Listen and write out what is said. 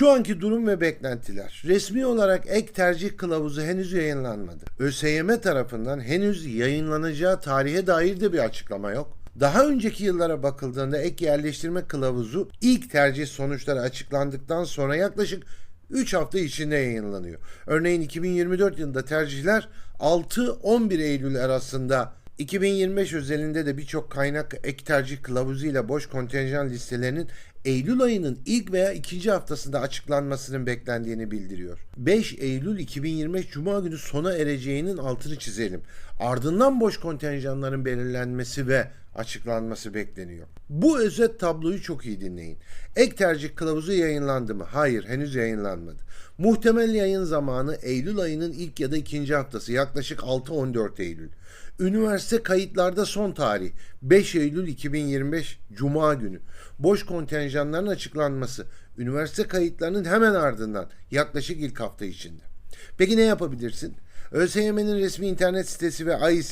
Şu anki durum ve beklentiler. Resmi olarak ek tercih kılavuzu henüz yayınlanmadı. ÖSYM tarafından henüz yayınlanacağı tarihe dair de bir açıklama yok. Daha önceki yıllara bakıldığında ek yerleştirme kılavuzu ilk tercih sonuçları açıklandıktan sonra yaklaşık 3 hafta içinde yayınlanıyor. Örneğin 2024 yılında tercihler 6-11 Eylül arasında 2025 özelinde de birçok kaynak ek tercih kılavuzu ile boş kontenjan listelerinin Eylül ayının ilk veya ikinci haftasında açıklanmasının beklendiğini bildiriyor. 5 Eylül 2025 Cuma günü sona ereceğinin altını çizelim. Ardından boş kontenjanların belirlenmesi ve açıklanması bekleniyor. Bu özet tabloyu çok iyi dinleyin. Ek tercih kılavuzu yayınlandı mı? Hayır, henüz yayınlanmadı. Muhtemel yayın zamanı Eylül ayının ilk ya da ikinci haftası yaklaşık 6-14 Eylül. Üniversite kayıtlarda son tarih 5 Eylül 2025 Cuma günü. Boş kontenjanların açıklanması üniversite kayıtlarının hemen ardından yaklaşık ilk hafta içinde. Peki ne yapabilirsin? ÖSYM'nin resmi internet sitesi ve AİS